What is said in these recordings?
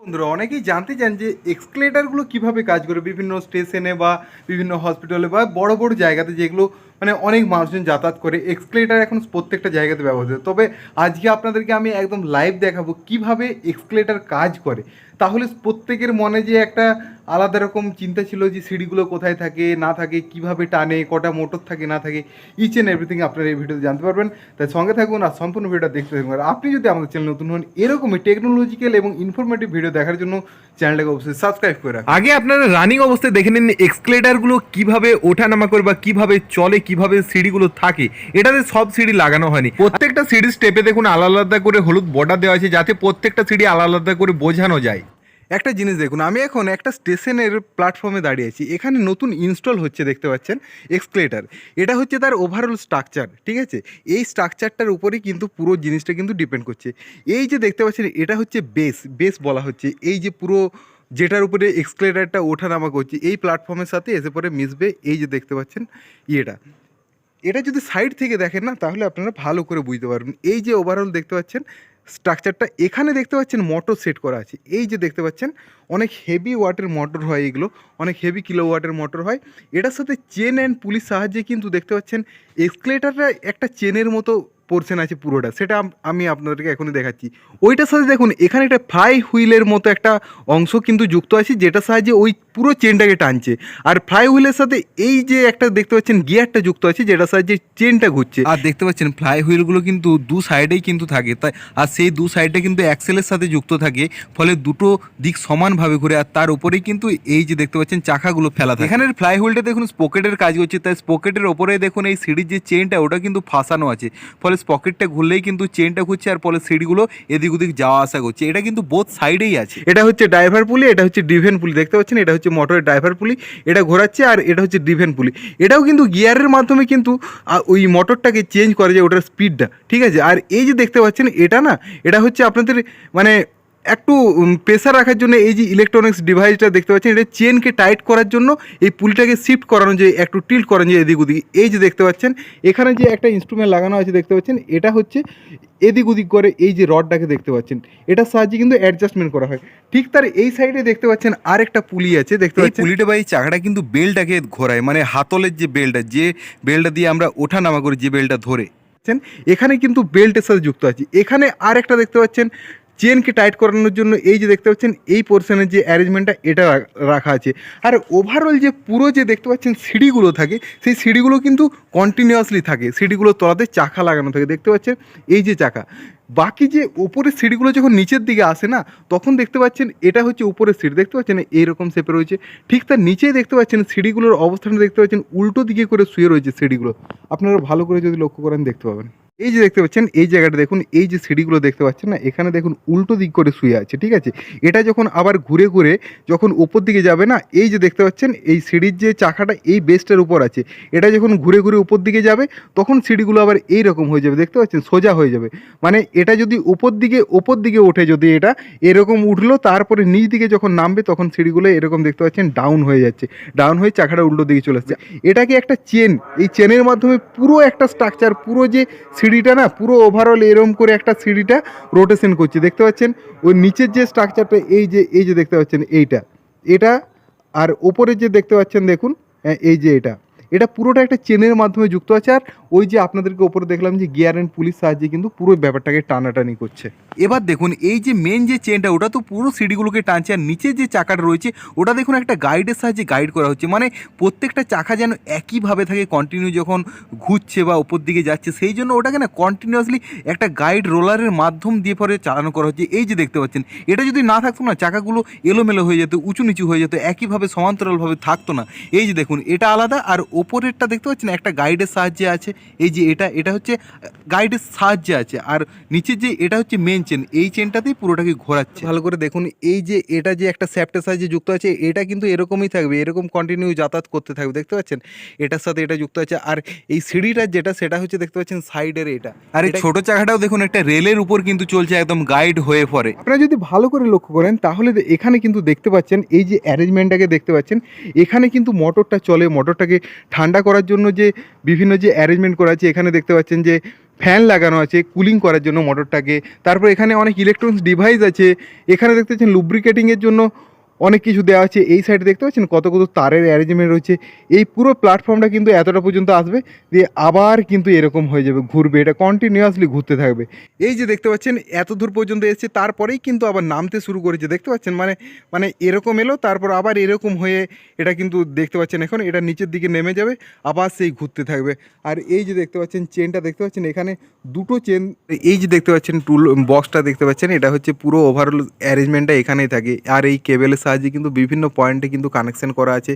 বন্ধুরা, অনেকেই জানতে চান যে এক্সকেলেটারগুলো কীভাবে কাজ করে? বিভিন্ন স্টেশনে বা বিভিন্ন হসপিটালে বা বড় বড় জায়গাতে যেগুলো মানে অনেক মানুষজন যাতায়াত করে এক্সকেলেটার এখন প্রত্যেকটা জায়গাতে ব্যবহৃত। তবে আজকে আপনাদেরকে আমি একদম লাইভ দেখাবো কীভাবে এক্সকেলেটার কাজ করে। তাহলে প্রত্যেকের মনে যে একটা আলাদা রকম চিন্তা ছিল যে সিঁড়িগুলো কোথায় থাকে, না থাকে, কীভাবে টানে, কটা মোটর থাকে, না থাকে ইচ অ্যান্ড এভরিথিং আপনারা এই ভিডিওতে জানতে পারবেন। তাই সঙ্গে থাকুন আর সম্পূর্ণ ভিডিওটা দেখতে থাকুন। আর আপনি যদি আমাদের চ্যানেল নতুন হন, এরকমই টেকনোলজিক্যাল এবং ইনফরমেটিভ ভিডিও দেখার জন্য চ্যানেলটাকে অবশ্যই সাবস্ক্রাইব করে আগে আপনারা রানিং অবস্থায় দেখে নিন এক্সকেলেটারগুলো কীভাবে ওঠানামা করে বা কীভাবে চলে কীভাবে সিঁড়িগুলো থাকে, এটাতে সব সিঁড়ি লাগানো হয়নি। প্রত্যেকটা সিঁড়ির স্টেপে দেখুন আলাদা আলাদা করে হলুদ বর্ডার দেওয়া আছে যাতে প্রত্যেকটা সিঁড়ি আলাদা আলাদা করে বোঝানো যায়। একটা জিনিস দেখুন, আমি এখন একটা স্টেশনের প্ল্যাটফর্মে দাঁড়িয়ে আছি, এখানে নতুন ইনস্টল হচ্ছে দেখতে পাচ্ছেন, এক্সক্লেটার। এটা হচ্ছে তার ওভারঅল স্ট্রাকচার ঠিক আছে? এই স্ট্রাকচারটার উপরেই কিন্তু পুরো জিনিসটা কিন্তু ডিপেন্ড করছে। এই যে দেখতে পাচ্ছেন, এটা হচ্ছে বেস বেস বলা হচ্ছে। এই যে পুরো যেটার উপরে এক্সক্লেটারটা ওঠা নামা করছে, এই প্ল্যাটফর্মের সাথে এসে পরে মিশবে, এই যে দেখতে পাচ্ছেন, ইয়েটা। এটা যদি সাইড থেকে দেখেন না, তাহলে আপনারা ভালো করে বুঝতে পারবেন। এই যে ওভারঅল দেখতে পাচ্ছেন স্ট্রাকচারটা এখানে দেখতে পাচ্ছেন মোটর সেট করা আছে। এই যে দেখতে পাচ্ছেন, অনেক হেভি ওয়াটের মোটর হয় এগুলো, অনেক হেভি কিলো ওয়াটের মোটর হয়। এটার সাথে চেন অ্যান্ড পুলিশ সাহায্যে কিন্তু দেখতে পাচ্ছেন এক্সক্লেটারটা একটা চেনের মতো পোর্শন আছে পুরোটা, সেটা আমি আপনাদেরকে এখনই দেখাচ্ছি। ওইটার সাথে দেখুন, এখানে একটা ফ্লাই হুইলের মতো একটা অংশ কিন্তু যুক্ত আছে, যেটার সাহায্যে ওই পুরো চেনটাকে টানছে। আর ফ্লাই হুইলের সাথে এই যে একটা দেখতে পাচ্ছেন গিয়ারটা যুক্ত আছে যেটার সাহায্যে চেনটা ঘুরছে। আর দেখতে পাচ্ছেন ফ্লাই হুইলগুলো কিন্তু দু সাইডেই কিন্তু থাকে। তাই আর সেই দু সাইডে কিন্তু অ্যাক্সেলের সাথে যুক্ত থাকে ফলে দুটো দিক সমানভাবে ঘুরে আর তার উপরেই কিন্তু এই যে দেখতে পাচ্ছেন চাকাগুলো ফেলা থাকে। এখানের ফ্লাই হুইলটা দেখুন স্পকেটের কাজ করছে। তাই স্পকেটের ওপরে দেখুন এই সিঁড়ির যে চেনটা ওটা কিন্তু ফাঁসানো আছে। ফলে স্পকেটটা ঘুরলেই কিন্তু চেনটা ঘুরছে আর ফলে সিঁড়িগুলো এদিক ওদিক যাওয়া আসা করছে। এটা কিন্তু বোথ সাইডেই আছে। এটা হচ্ছে ড্রাইভার পুলি এটা হচ্ছে ডিভেন পুলি দেখতে পাচ্ছেন এটা হচ্ছে মোটরের ড্রাইভার পুলি এটা ঘোরাচ্ছে আর এটা হচ্ছে ডিভেন পুলি এটাও কিন্তু গিয়ারের মাধ্যমে কিন্তু ওই মোটরটাকে চেঞ্জ করা যায় ওটার স্পিডটা ঠিক আছে? আর এই যে দেখতে পাচ্ছেন, এটা না, এটা হচ্ছে আপনাদের মানে একটু প্রেসার রাখার জন্য এই যে ইলেকট্রনিক্স ডিভাইসটা দেখতে পাচ্ছেন এটা চেনকে টাইট করার জন্য এই পুলিটাকে শিফট করানো যে একটু টিল্ট করানো যায় এদিক ওদিক এই যে দেখতে পাচ্ছেন এখানে যে একটা ইনস্ট্রুমেন্ট লাগানো আছে দেখতে পাচ্ছেন এটা হচ্ছে এদিক ওদিক করে এই যে রডটাকে দেখতে পাচ্ছেন এটার সাহায্যে কিন্তু অ্যাডজাস্টমেন্ট করা হয়। ঠিক তার এই সাইডে দেখতে পাচ্ছেন আরেকটা পুলি আছে দেখতে পাচ্ছেন। পুলিটা বা এই চাকাটা কিন্তু বেলটাকে ঘোরায় মানে হাতলের যে বেলটা যে বেলটা দিয়ে আমরা ওঠা নামা করি যে বেলটা ধরে। এখানে কিন্তু বেল্টের সাথে যুক্ত আছে। এখানে আরেকটা দেখতে পাচ্ছেন চেনকে টাইট করানোর জন্য এই যে দেখতে পাচ্ছেন, এই পোর্শনের যে অ্যারেঞ্জমেন্টটা এটা রাখা আছে। আর ওভারঅল যে পুরো যে দেখতে পাচ্ছেন সিঁড়িগুলো থাকে, সেই সিঁড়িগুলো কিন্তু কন্টিনিউয়াসলি থাকে। সিঁড়িগুলো তলাতে চাকা লাগানো থাকে। দেখতে পাচ্ছেন? এই যে চাকা। বাকি যে উপরের সিঁড়িগুলো যখন নিচের দিকে আসে না, তখন দেখতে পাচ্ছেন এটা হচ্ছে উপরের সিঁড়ি। দেখতে পাচ্ছেন? এইরকম শেপে রয়েছে। ঠিক তার নিচেই দেখতে পাচ্ছেন সিঁড়িগুলোর অবস্থানটা দেখতে পাচ্ছেন। উল্টো দিকে করে শুয়ে রয়েছে সিঁড়িগুলো। আপনারা ভালো করে যদি লক্ষ্য করেন, দেখতে পাবেন। এই যে দেখতে পাচ্ছেন, এই জায়গাটা দেখুন, এই যে সিঁড়িগুলো দেখতে পাচ্ছেন না, এখানে দেখুন উল্টো দিক করে শুয়ে আছে, ঠিক আছে? এটা যখন আবার ঘুরে ঘুরে যখন উপর দিকে যাবে না, এই যে দেখতে পাচ্ছেন, এই সিঁড়ির যে চাকাটা, এই বেস্টের উপর আছে। এটা যখন ঘুরে ঘুরে উপর দিকে যাবে, তখন সিঁড়িগুলো আবার এই রকম হয়ে যাবে, দেখতে পাচ্ছেন? সোজা হয়ে যাবে। মানে এটা যদি উপর দিকে উপর দিকে ওঠে যদি এটা, এরকম উঠল, তারপরে নিচ দিকে যখন নামবে, তখন সিঁড়িগুলো এরকম দেখতে পাচ্ছেন ডাউন হয়ে যাচ্ছে। ডাউন হয়ে চাকাটা উল্টো দিকে চলে আসছে। এটাকে একটা চেন এই চেনের মাধ্যমে পুরো একটা স্ট্রাকচার পুরো যে সিঁড়িটা না পুরো ওভারঅল এরম করে একটা সিঁড়িটা রোটেশন করছে। দেখতে পাচ্ছেন? ওই নিচের যে স্ট্রাকচারটা এই যে এই যে দেখতে পাচ্ছেন, এইটা। এটা আর ওপরে যে দেখতে পাচ্ছেন, দেখুন এই যে এটা। এটা পুরোটা একটা চেনের মাধ্যমে যুক্ত আছে আর ওই যে আপনাদেরকে ওপরে দেখলাম যে গিয়ার অ্যান্ড পুলিশ সাহায্যে কিন্তু পুরো ব্যাপারটাকে টানাটানি করছে। এবার দেখুন, এই যে মেন যে চেনটা ওটা তো পুরো সিঁড়িগুলোকে টানছে আর নিচে যে চাকাটা রয়েছে, ওটা দেখুন একটা গাইডের সাহায্যে গাইড করা হচ্ছে। মানে প্রত্যেকটা চাকা যেন একইভাবে থাকে কন্টিনিউ যখন ঘুরছে বা ওপর দিকে যাচ্ছে, সেই জন্য ওটাকে না কন্টিনিউয়াসলি একটা গাইড রোলারের মাধ্যম দিয়ে পরে চালানো করা হচ্ছে। এই যে দেখতে পাচ্ছেন, এটা যদি না থাকতো না, চাকাগুলো এলোমেলো হয়ে যেত, উঁচু নিচু হয়ে যেত, একইভাবে, সমান্তরালভাবে থাকতো না। এই যে দেখুন, এটা আলাদা আর ওপরেরটা দেখতে পাচ্ছেন একটা গাইডের সাহায্যে আছে। এই যে এটা এটা হচ্ছে গাইডের সাহায্যে আছে। আর নিচের যে এটা হচ্ছে মেন চেন এই চেনটাতেই পুরোটাকে ঘোরাচ্ছে। ভালো করে দেখুন এই যে এটা যে একটা স্যাপটের সাহায্যে যুক্ত আছে এটা কিন্তু এরকমই থাকবে এরকম কন্টিনিউ যাতায়াত করতে থাকবে দেখতে পাচ্ছেন? এটার সাথে এটা যুক্ত আছে। আর এই সিঁড়িটা যেটা সেটা হচ্ছে দেখতে পাচ্ছেন সাইডের এটা। আর এই ছোট চাকাটাও দেখুন একটা রেলের উপর কিন্তু চলছে একদম গাইড হয়ে পড়ে। আপনারা যদি ভালো করে লক্ষ্য করেন তাহলে এখানে কিন্তু দেখতে পাচ্ছেন এই যে অ্যারেঞ্জমেন্টটাকে দেখতে পাচ্ছেন এখানে কিন্তু মোটরটা চলে মোটরটাকে ঠান্ডা করার জন্য যে বিভিন্ন যে অ্যারেঞ্জমেন্ট করা আছে, এখানে দেখতে পাচ্ছেন যে ফ্যান লাগানো আছে কুলিং করার জন্য মোটরটাকে তারপর এখানে অনেক ইলেকট্রনিক্স ডিভাইস আছে। এখানে দেখতে পাচ্ছেন লুব্রিকেটিংয়ের জন্য অনেক কিছু দেওয়া আছে। এই সাইডে দেখতে পাচ্ছেন কত কত তারের অ্যারেঞ্জমেন্ট রয়েছে। এই পুরো প্ল্যাটফর্মটা কিন্তু এতটা পর্যন্ত আসবে দিয়ে আবার কিন্তু এরকম হয়ে যাবে, ঘুরবে। এটা কন্টিনিউয়াসলি ঘুরতে থাকবে। এই যে দেখতে পাচ্ছেন, এত দূর পর্যন্ত এসেছে, তারপরেই কিন্তু আবার নামতে শুরু করেছে। দেখতে পাচ্ছেন মানে মানে এরকম এলো, তারপর আবার এরকম হয়ে এটা কিন্তু দেখতে পাচ্ছেন এখন, এটা নিচের দিকে নেমে যাবে, আবার সেই ঘুরতে থাকবে। আর এই যে দেখতে পাচ্ছেন চেনটা দেখতে পাচ্ছেন, এখানে দুটো চেন এই যে দেখতে পাচ্ছেন টুল বক্সটা দেখতে পাচ্ছেন, এটা হচ্ছে পুরো ওভারঅল অ্যারেঞ্জমেন্টটা এখানেই থাকে। আর এই কেবেলের সাহায্যে কিন্তু বিভিন্ন পয়েন্টে কিন্তু কানেকশন করা আছে।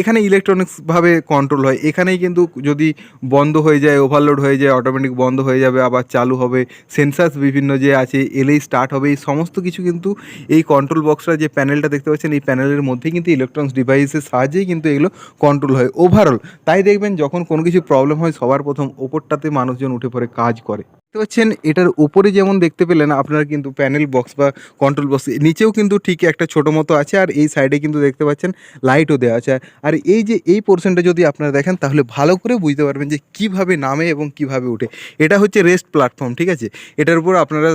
এখানে ইলেকট্রনিক্সভাবে কন্ট্রোল হয়। এখানেই কিন্তু যদি বন্ধ হয়ে যায় ওভারলোড হয়ে যায় অটোমেটিক বন্ধ হয়ে যাবে, আবার চালু হবে সেন্সার্স বিভিন্ন যে আছে এলেই স্টার্ট হবে, এই সমস্ত কিছু কিন্তু এই কন্ট্রোল বক্সটা যে প্যানেলটা দেখতে পাচ্ছেন, এই প্যানেলের মধ্যেই কিন্তু ইলেকট্রনিক্স ডিভাইসের সাহায্যেই কিন্তু এগুলো কন্ট্রোল হয়। ওভারঅল তাই দেখবেন যখন কোনো কিছু প্রবলেম হয়, সবার প্রথম ওপরটাতে মানুষজন উঠে পড়ে, কাজ করে। দেখতে পাচ্ছেন, এটার উপরে যেমন দেখতে পেলেন, আপনারা কিন্তু প্যানেল বক্স বা কন্ট্রোল বক্স নিচেও কিন্তু ঠিক একটা ছোটো মতো আছে, আর এই সাইডে কিন্তু দেখতে পাচ্ছেন লাইটও দেওয়া আছে। আর এই যে, এই পোর্শনটা যদি আপনারা দেখেন, তাহলে ভালো করে বুঝতে পারবেন যে কীভাবে নামে এবং কীভাবে ওঠে এটা হচ্ছে রেস্ট প্ল্যাটফর্ম ঠিক আছে? এটার উপর আপনারা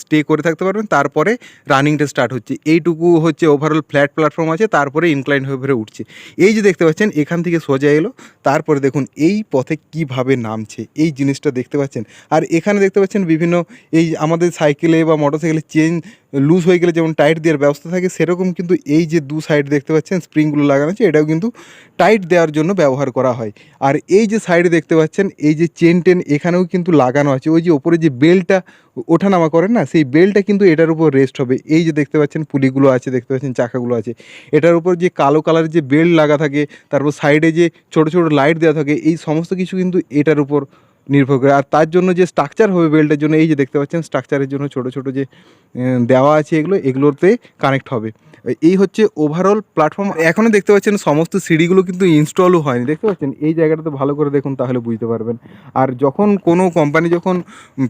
স্টে করে থাকতে পারবেন, তারপরে রানিংটা স্টার্ট হচ্ছে। এইটুকু হচ্ছে ওভারঅল ফ্ল্যাট প্ল্যাটফর্ম আছে, তারপরে ইনক্লাইন হয়ে ফেরে উঠছে। এই যে দেখতে পাচ্ছেন, এখান থেকে সোজা এলো, তারপরে দেখুন, এই পথে কীভাবে নামছে, এই জিনিসটা দেখতে পাচ্ছেন। আর এখানে দেখতে পাচ্ছেন বিভিন্ন এই আমাদের সাইকেলে বা মোটরসাইকেলে চেন লুজ হয়ে গেলে যেমন টাইট দেওয়ার ব্যবস্থা থাকে, সেরকম কিন্তু এই যে দু সাইড দেখতে পাচ্ছেন স্প্রিংগুলো লাগানো আছে, এটাও কিন্তু টাইট দেওয়ার জন্য ব্যবহার করা হয়। আর এই যে সাইডে দেখতে পাচ্ছেন, এই যে চেন টেন এখানেও কিন্তু লাগানো আছে, ওই যে ওপরে যে বেলটা ওঠানামা করেন না, সেই বেলটা কিন্তু এটার উপর রেস্ট হবে। এই যে দেখতে পাচ্ছেন পুলিগুলো আছে, দেখতে পাচ্ছেন চাকাগুলো আছে, এটার উপর যে কালো কালারের যে বেল্ট লাগা থাকে, তারপর সাইডে যে ছোট ছোট লাইট দেওয়া থাকে, এই সমস্ত কিছু কিন্তু এটার উপর নির্ভর করে। আর তার জন্য যে স্ট্রাকচার হবে বেল্টের জন্য, এই যে দেখতে পাচ্ছেন স্ট্রাকচারের জন্য ছোট ছোট যে দেওয়া আছে এগুলো, এগুলোতে কানেক্ট হবে। এই হচ্ছে ওভারঅল প্ল্যাটফর্ম এখনও দেখতে পাচ্ছেন সমস্ত সিঁড়িগুলো কিন্তু ইনস্টলও হয়নি। দেখতে পাচ্ছেন? এই জায়গাটাতে ভালো করে দেখুন তাহলে বুঝতে পারবেন। আর যখন কোনো কোম্পানি যখন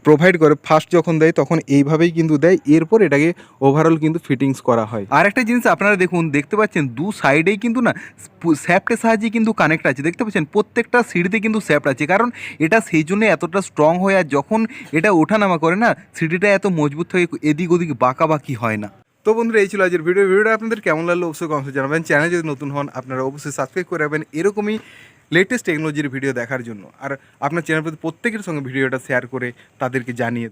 প্রোভাইড করে ফার্স্ট যখন দেয়, তখন এইভাবেই কিন্তু দেয়। এরপর এটাকে ওভারঅল কিন্তু ফিটিংস করা হয়। আর একটা জিনিস আপনারা দেখুন, দেখতে পাচ্ছেন দু সাইডেই কিন্তু না স্যাপটের সাহায্যে কিন্তু কানেক্ট আছে। দেখতে পাচ্ছেন? প্রত্যেকটা সিঁড়িতে কিন্তু স্যাপ্ট আছে। কারণ এটা সেই জন্য এতটা স্ট্রং হয় আর যখন এটা ওঠানামা করে না সিটিটা এত মজবুত হয়ে এদিক ওদিক বাঁকাবাকি হয় না। তো বন্ধুরা, এই ছিল আজকের ভিডিও ভিডিওটা আপনাদের কেমন লাগল অবশ্যই কমসে জানাবেন। চ্যানেল যদি নতুন হন, আপনারা অবশ্যই সাবস্ক্রাইব করে রাখবেন এরকমই লেটেস্ট টেকনোলজির ভিডিও দেখার জন্য। আর আপনার চ্যানেল প্রতি প্রত্যেকের সঙ্গে ভিডিওটা শেয়ার করে তাদেরকে জানিয়ে